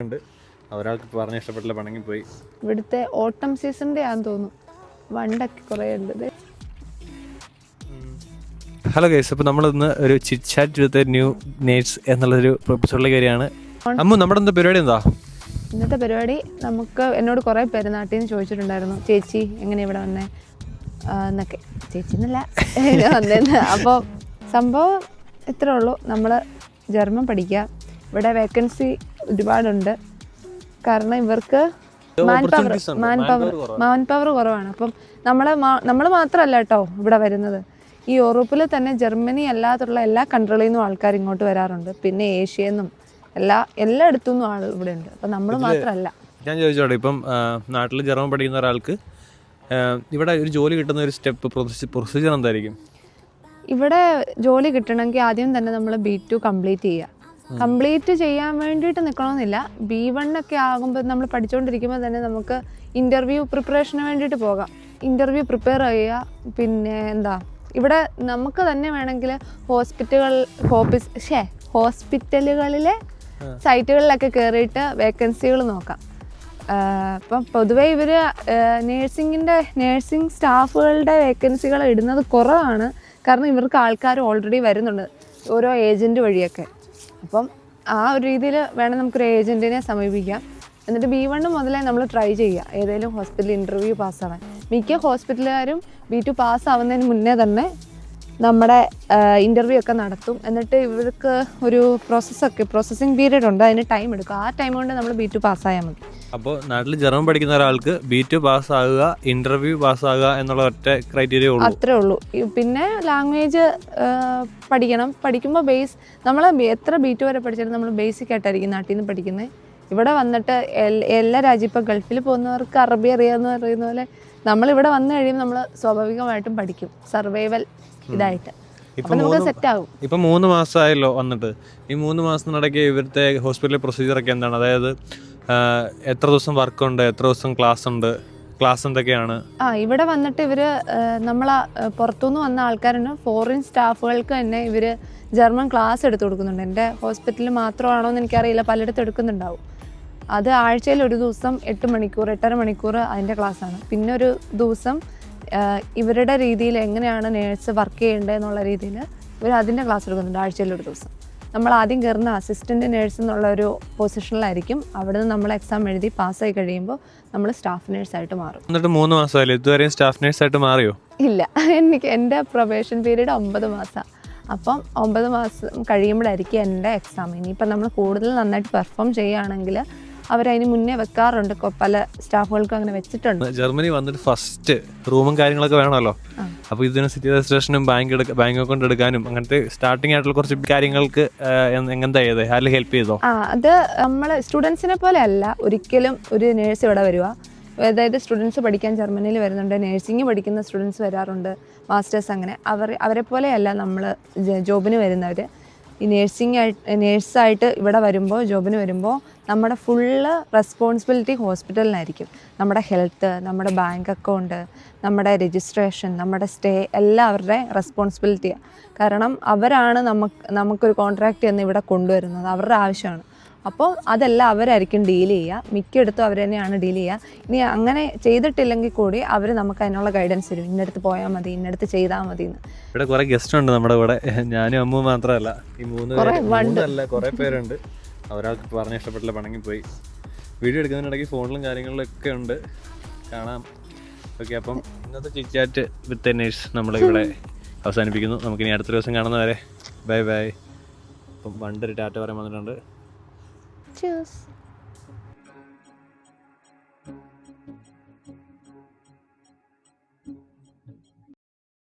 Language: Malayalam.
ഉണ്ട്. ഒരാൾക്ക് പറഞ്ഞ ഇഷ്ടപ്പെട്ടില്ല പണങ്ങി പോയി. ഇവിടുത്തെ ഓട്ടം സീസണിന്റെ ആണെന്ന് തോന്നുന്നു. വണ്ടൊക്കെ കുറേ ഉണ്ട് ഹലോ ഗൈസ് അപ്പോൾ നമ്മൾ ഇന്ന് ഒരു ചിറ്റാറ്റ് വിത്ത് ന്യൂ നേഴ്സ് എന്നുള്ളൊരു എപ്പിസോഡിലേക്ക് വരികയാണ്. അമ്മു നമ്മുടെ എന്താ പരിപാടി എന്താ? ഇന്നത്തെ പരിപാടി നമുക്ക് എന്നോട് കുറേ പേര് നാട്ടിൽ നിന്ന് ചോദിച്ചിട്ടുണ്ടായിരുന്നു. ചേച്ചി എങ്ങനെ ഇവിടെ വന്നേ? എന്നൊക്കെ. ചേച്ചി എന്നല്ല. വന്നേന്ന്. അപ്പോൾ സംഭവം ഇത്രേ ഉള്ളൂ. നമ്മൾ ജർമ്മൻ പഠിക്കുക ഇവിടെ വേക്കൻസി ഒരുപാടുണ്ട്. കാരണം ഇവർക്ക് മാൻ പവർ മാൻ പവർ കുറവാണ്. മാൻ പവർ കുറവാണ്. അപ്പം നമ്മളെ നമ്മൾ മാത്രമല്ല കേട്ടോ ഇവിടെ വരുന്നത്. ഈ യൂറോപ്പിൽ തന്നെ ജർമ്മനി അല്ലാത്തുള്ള എല്ലാ കൺട്രികളിൽ നിന്നും ആൾക്കാർ ഇങ്ങോട്ട് വരാറുണ്ട്. പിന്നെ ഏഷ്യയിൽ നിന്നും എല്ലാ എല്ലായിടത്തു നിന്നും ആൾ ഇവിടെ ഉണ്ട് അപ്പം നമ്മൾ മാത്രമല്ല ഞാൻ ചോദിച്ചോട്ടെ ഇപ്പം നാട്ടിൽ ജർമ്മൻ പഠിക്കുന്ന ഒരാൾക്ക് ഇവിടെ ഒരു ജോലി കിട്ടുന്ന ഒരു സ്റ്റെപ്പ് പ്രൊസീജിയർ എന്തായിരിക്കും? ഇവിടെ ജോലി കിട്ടണമെങ്കിൽ ആദ്യം തന്നെ നമ്മൾ ബി ടു കംപ്ലീറ്റ് ചെയ്യുക. കംപ്ലീറ്റ് ചെയ്യാൻ വേണ്ടിയിട്ട് നിൽക്കണമെന്നില്ല ബി വൺ ഒക്കെ ആകുമ്പോൾ നമ്മൾ പഠിച്ചുകൊണ്ടിരിക്കുമ്പോൾ തന്നെ നമുക്ക് ഇന്റർവ്യൂ പ്രിപ്പറേഷന് വേണ്ടിയിട്ട് പോകാം. ഇന്റർവ്യൂ പ്രിപ്പയർ ചെയ്യുക. പിന്നെ എന്താ? ഇവിടെ നമുക്ക് തന്നെ വേണമെങ്കിൽ ഹോസ്പിറ്റലുകൾ ഹോപ്പിസ് ഷേ ഹോസ്പിറ്റലുകളിലെ സൈറ്റുകളിലൊക്കെ കയറിയിട്ട് വേക്കൻസികൾ നോക്കാം. അപ്പം പൊതുവെ പൊതുവേ ഇവർ നേഴ്സിങ്ങിന്റെ നേഴ്സിംഗ് സ്റ്റാഫുകളുടെ വേക്കൻസികൾ ഇടുന്നത് കുറവാണ്. കാരണം ഇവർക്ക് ആൾക്കാർ ഓൾറെഡി വരുന്നുണ്ട്. ഓരോ ഏജന്റ് വഴിയൊക്കെ. അപ്പം ആ ഒരു രീതിയിൽ വേണം നമുക്കൊരു ഏജന്റിനെ സമീപിക്കാം. എന്നിട്ട് ബി വണ്ണ് മുതലേ നമ്മൾ ട്രൈ ചെയ്യുക ഏതെങ്കിലും ഹോസ്പിറ്റൽ ഇന്റർവ്യൂ പാസ്സാവാൻ മിക്ക ഹോസ്പിറ്റലുകാരും ബി ടു പാസ്സാവുന്നതിന് മുന്നേ തന്നെ നമ്മുടെ ഇന്റർവ്യൂ ഒക്കെ നടത്തും. എന്നിട്ട് ഇവർക്ക് ഒരു പ്രോസസ്സൊക്കെ പ്രോസസ്സിങ് പീരീഡ് ഉണ്ട്. അതിന് ടൈം എടുക്കും. ആ ടൈം കൊണ്ട് നമ്മൾ ബി ടു പാസ്സായാൽ മതി. അപ്പോൾ നാട്ടിൽ ജർമ്മൻ പഠിക്കുന്ന ഒരാൾക്ക് ബി ടു പാസ്സാകുക ഇന്റർവ്യൂ പാസ്സാകുക എന്നുള്ള ഒറ്റ ക്രൈറ്റീരിയ ഉള്ളൂ. അത്രേ ഉള്ളൂ. പിന്നെ ലാംഗ്വേജ് പഠിക്കണം. പഠിക്കുമ്പോൾ ബേസ് നമ്മൾ എത്ര ബി ടു വരെ പഠിച്ചാലും നമ്മൾ ബേസിക് ആയിട്ടായിരിക്കും നാട്ടിൽ നിന്ന് പഠിക്കുന്നത് ഇവിടെ വന്നിട്ട് എല്ലാ രാജ്യം ഇപ്പോൾ ഗൾഫിൽ പോകുന്നവർക്ക് അറബി അറിയാമെന്ന് പറയുന്ന പോലെ നമ്മളിവിടെ വന്നു കഴിയുമ്പോൾ നമ്മൾ സ്വാഭാവികമായിട്ടും പഠിക്കും. സർവൈവൽ ഇതായിട്ട്. ഇപ്പൊ മൂന്ന് മാസമായല്ലോ വന്നിട്ട്. ഈ മൂന്ന് മാസത്തിനിടയ്ക്ക് ഇവിടുത്തെ പ്രൊസീജിയർ ഒക്കെ എന്താണ്? അതായത് എത്ര ദിവസം വർക്ക് ഉണ്ട്? എത്ര ദിവസം ക്ലാസ് ഉണ്ട്? ക്ലാസ് എന്തൊക്കെയാണ്? ആ ഇവിടെ വന്നിട്ട് ഇവർ നമ്മളെ പുറത്തുനിന്ന് വന്ന ആൾക്കാരുണ്ട് ഫോറിൻ സ്റ്റാഫുകൾക്ക് തന്നെ ഇവർ ജർമ്മൻ ക്ലാസ് എടുത്തു കൊടുക്കുന്നുണ്ട്. എന്റെ ഹോസ്പിറ്റലിൽ മാത്രമാണോ എന്ന് എനിക്കറിയില്ല. പലയിടത്തും എടുക്കുന്നുണ്ടാവും. അത് ആഴ്ചയിൽ ഒരു ദിവസം എട്ട് മണിക്കൂർ എട്ടര മണിക്കൂർ അതിന്റെ ക്ലാസ്സാണ്. പിന്നെ ഒരു ദിവസം ഇവരുടെ രീതിയിൽ എങ്ങനെയാണ് നേഴ്സ് വർക്ക് ചെയ്യേണ്ടത് എന്നുള്ള രീതിയിൽ ഇവർ അതിന്റെ ക്ലാസ് എടുക്കുന്നുണ്ട് ആഴ്ചയിൽ ഒരു ദിവസം. നമ്മൾ ആദ്യം കയറുന്ന അസിസ്റ്റന്റ് നേഴ്സ് എന്നുള്ള ഒരു പൊസിഷനിലായിരിക്കും. അവിടെ നിന്ന് നമ്മൾ എക്സാം എഴുതി പാസ്സായി കഴിയുമ്പോൾ നമ്മൾ സ്റ്റാഫ് നേഴ്സായിട്ട് മാറും. എന്നിട്ട് മൂന്ന് മാസമല്ലേ ഇതുവരെ സ്റ്റാഫ് നേഴ്സായിട്ട് മാറിയോ? ഇല്ല. എനിക്ക് എന്റെ പ്രൊബേഷൻ പീരീഡ് ഒമ്പത് മാസമാണ് അപ്പം ഒമ്പത് മാസം കഴിയുമ്പോഴായിരിക്കും എന്റെ എക്സാം. ഇനിയിപ്പം നമ്മൾ കൂടുതൽ നന്നായിട്ട് പെർഫോം ചെയ്യുകയാണെങ്കിൽ അവരതിന് മുന്നേ വെക്കാറുണ്ട്. പല സ്റ്റാഫുകൾക്കും അങ്ങനെ വെച്ചിട്ടുണ്ട്. ജർമ്മനി വന്നിട്ട് ഫസ്റ്റ് റൂമും കാര്യങ്ങളൊക്കെ വേണമല്ലോ. അപ്പൊ അപ്പോൾ ഇതിന് സിറ്റി രജിസ്ട്രേഷനും ബാങ്ക് എടുക്ക ബാങ്ക് അക്കൗണ്ട് എടുക്കാനും അങ്ങനത്തെ സ്റ്റാർട്ടിംഗ് ആയിട്ടുള്ള കുറച്ച് കാര്യങ്ങൾക്ക് എങ്ങനത്തെ ഹെൽപ്പ് ചെയ്തോ? ആ അത് നമ്മൾ സ്റ്റുഡൻസിനെ പോലെ അല്ല. ഒരിക്കലും ഒരു നേഴ്സ് ഇവിടെ വരിക. അതായത് സ്റ്റുഡൻസ് പഠിക്കാൻ ജർമ്മനിയിൽ വരുന്നുണ്ട്. നേഴ്സിംഗ് പഠിക്കുന്ന സ്റ്റുഡൻസ് വരാറുണ്ട്. മാസ്റ്റേഴ്സ് അങ്ങനെ. അവർ അവരെ പോലെയല്ല നമ്മൾ ജോബിന് വരുന്നവർ ഈ നേഴ്സിംഗ് ആയിട്ട് നേഴ്സായിട്ട് ഇവിടെ വരുമ്പോൾ ജോബിന് വരുമ്പോൾ നമ്മുടെ ഫുള്ള് റെസ്പോൺസിബിലിറ്റി ഹോസ്പിറ്റലിനായിരിക്കും നമ്മുടെ ഹെൽത്ത് നമ്മുടെ ബാങ്ക് അക്കൗണ്ട് നമ്മുടെ രജിസ്ട്രേഷൻ നമ്മുടെ സ്റ്റേ എല്ലാം അവരുടെ റെസ്പോൺസിബിലിറ്റിയാണ് കാരണം അവരാണ് നമുക്ക് നമുക്കൊരു കോൺട്രാക്റ്റ് എന്ന് ഇവിടെ കൊണ്ടുവരുന്നത്. അവരുടെ ആവശ്യമാണ്. അപ്പോൾ അതെല്ലാം അവരായിരിക്കും ഡീൽ ചെയ്യുക മിക്കയിടത്തും അവർ തന്നെയാണ് ഡീൽ ചെയ്യുക ഇനി അങ്ങനെ ചെയ്തിട്ടില്ലെങ്കിൽ കൂടി അവർ നമുക്ക് അതിനുള്ള ഗൈഡൻസ് തരും. ഇന്നടുത്ത് പോയാൽ മതി ഇന്നടുത്ത് ചെയ്താൽ മതി ഇവിടെ കുറെ ഗസ്റ്റ് ഉണ്ട് നമ്മുടെ ഇവിടെ ഞാനും അമ്മ മാത്രമല്ല. ഈ മൂന്ന് കുറേ പേരുണ്ട്. ഒരാൾക്ക് പറഞ്ഞ ഇഷ്ടപ്പെട്ടില്ല പണങ്ങി പോയി. വീഡിയോ എടുക്കുന്നതിനിടയ്ക്ക് ഫോണിലും കാര്യങ്ങളിലും ഒക്കെ ഉണ്ട്. കാണാം. ഓക്കെ അപ്പം ഇന്നത്തെ ചിറ്റാറ്റ് വിത്ത് നേഴ്സ് നമ്മളിവിടെ അവസാനിപ്പിക്കുന്നു. നമുക്കിനി അടുത്ത ദിവസം കാണുന്നവരെ. ബൈ ബൈ അപ്പം വണ്ടൊരു ടാറ്റ പറയാൻ വന്നിട്ടുണ്ട്. Cheers.